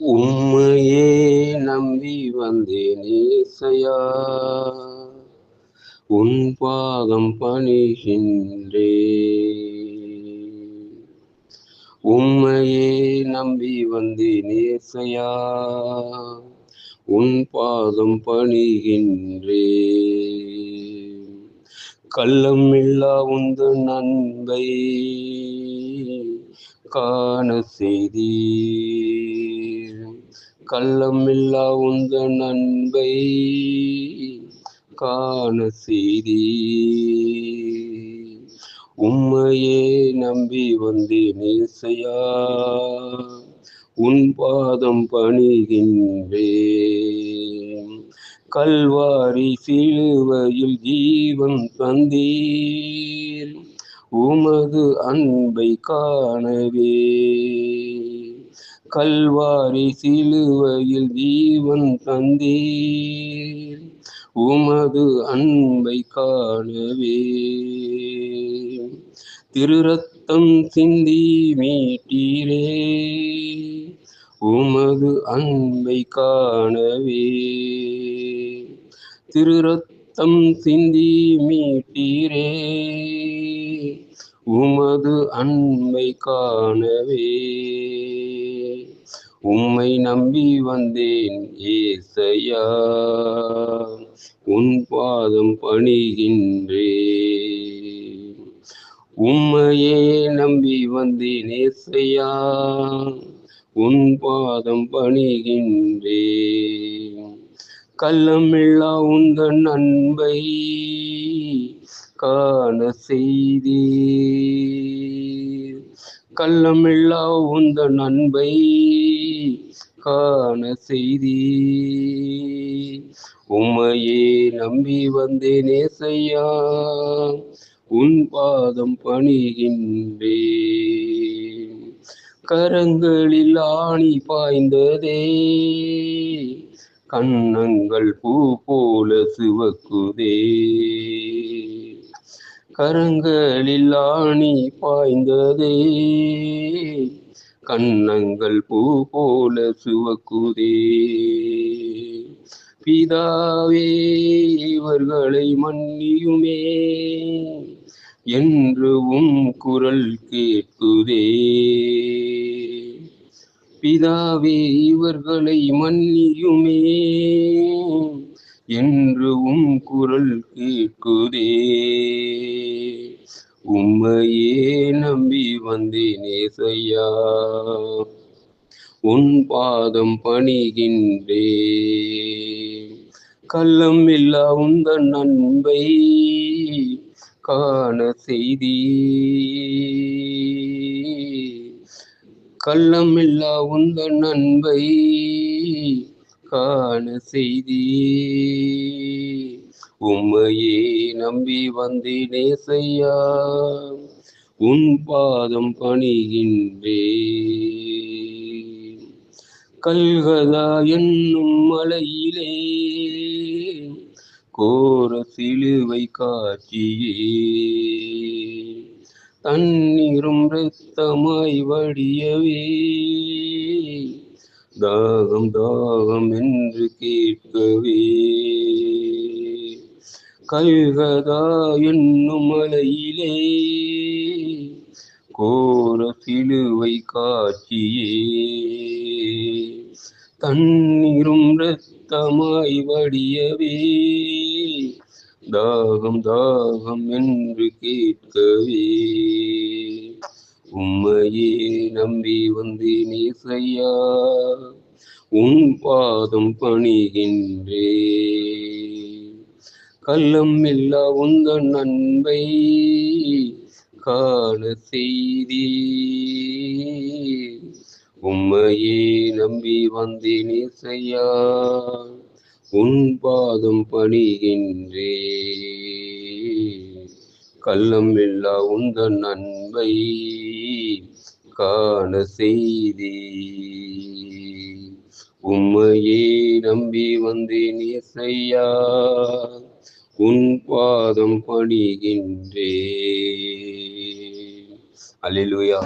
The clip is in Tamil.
உம்மையே நம்பி வந்தேன் ஏசையா. உன் பாதம் பணிகின்றே உம்மையே நம்பி வந்தேன் ஏசையா. உன் பாதம் பணிகின்றே கள்ளம் இல்லா உந்து நண்பை காண செய்தீர். கள்ளம் இல்லா உந்த நண்பை காண செய்தி. உம்மையே நம்பி வந்தேன் இசையா உன் பாதம் பணிகின்றே கல்வாரி சிலுவையில் ஜீவன் தந்தீர். உமது அன்பை காணவே. கல்வாரி சிலுவையில் ஜீவன் தந்தீர். உமது அன்பை காணவே திருரத்தம் சிந்தி மீட்டீரே. உமது அன்பை காணவே திருரத்தம் சிந்தி மீட்டீரே. உமது அன்பை காணவே. உம்மை நம்பி வந்தேன் ஏசையா. உன் பாதம் பணிகின்றே. உம்மையே நம்பி வந்தேன் ஏசையா. உன் பாதம் பணிகின்றே. கள்ளமில்லா உந்தன் அன்பை. காண செய்தி கள்ளமில்லா உந்த நண்பை காண செய்தி உம்மையே நம்பி வந்தேனே செய்யா உன் பாதம் பணிகின்றே கரங்களில் ஆணி பாய்ந்ததே கண்ணங்கள் பூ போல சிவக்குதே. கரங்களில் ஆணி பாய்ந்ததே. கண்ணங்கள் பூ போல சுவக்குதே. பிதாவே இவர்களை மன்னியுமே. என்று உம் குரல் கேட்குதே. பிதாவே இவர்களை மன்னியுமே. என்று உம் குரல் கேட்குதே. உம்மையே நம்பி வந்தேனே ஏசையா. உன் பாதம் பணிகின்றே. கள்ளம் இல்லா உந்த நண்பை காண செய்தி. கள்ளம் இல்லா உந்த நண்பை காண செய்தி உம்மையே நம்பி வந்தேனே செய்யா உன் பாதம் பணிகின்றே கல்கதா என்னும் மலையிலே கோர சிலுவை காட்சியே தண்ணீரும் இரத்தமாய் வடியவே. தாகம் தாகம் என்று கேட்கவே. கல்கதா என்னும் மலையிலே கோர சிலுவை காட்சியே. தண்ணீரும் இரத்தமாய் வடியவே. தாகம் தாகம் என்று கேட்கவே. தாயே நம்பி வந்து நேசையா உன் பாதம் பணிகின்றே. கள்ளம் இல்லா உந்த நண்பை காண செய்தி. உம்மையே நம்பி வந்தேன் இசையா. உன் பாதம் பணிகின்றே. கள்ளம் இல்லா உந்த நண்பை காண செய்தி. உம்மையே நம்பி வந்தேன் இசையா. உன் பாதம் பணிகின்றே அல்லேலூயா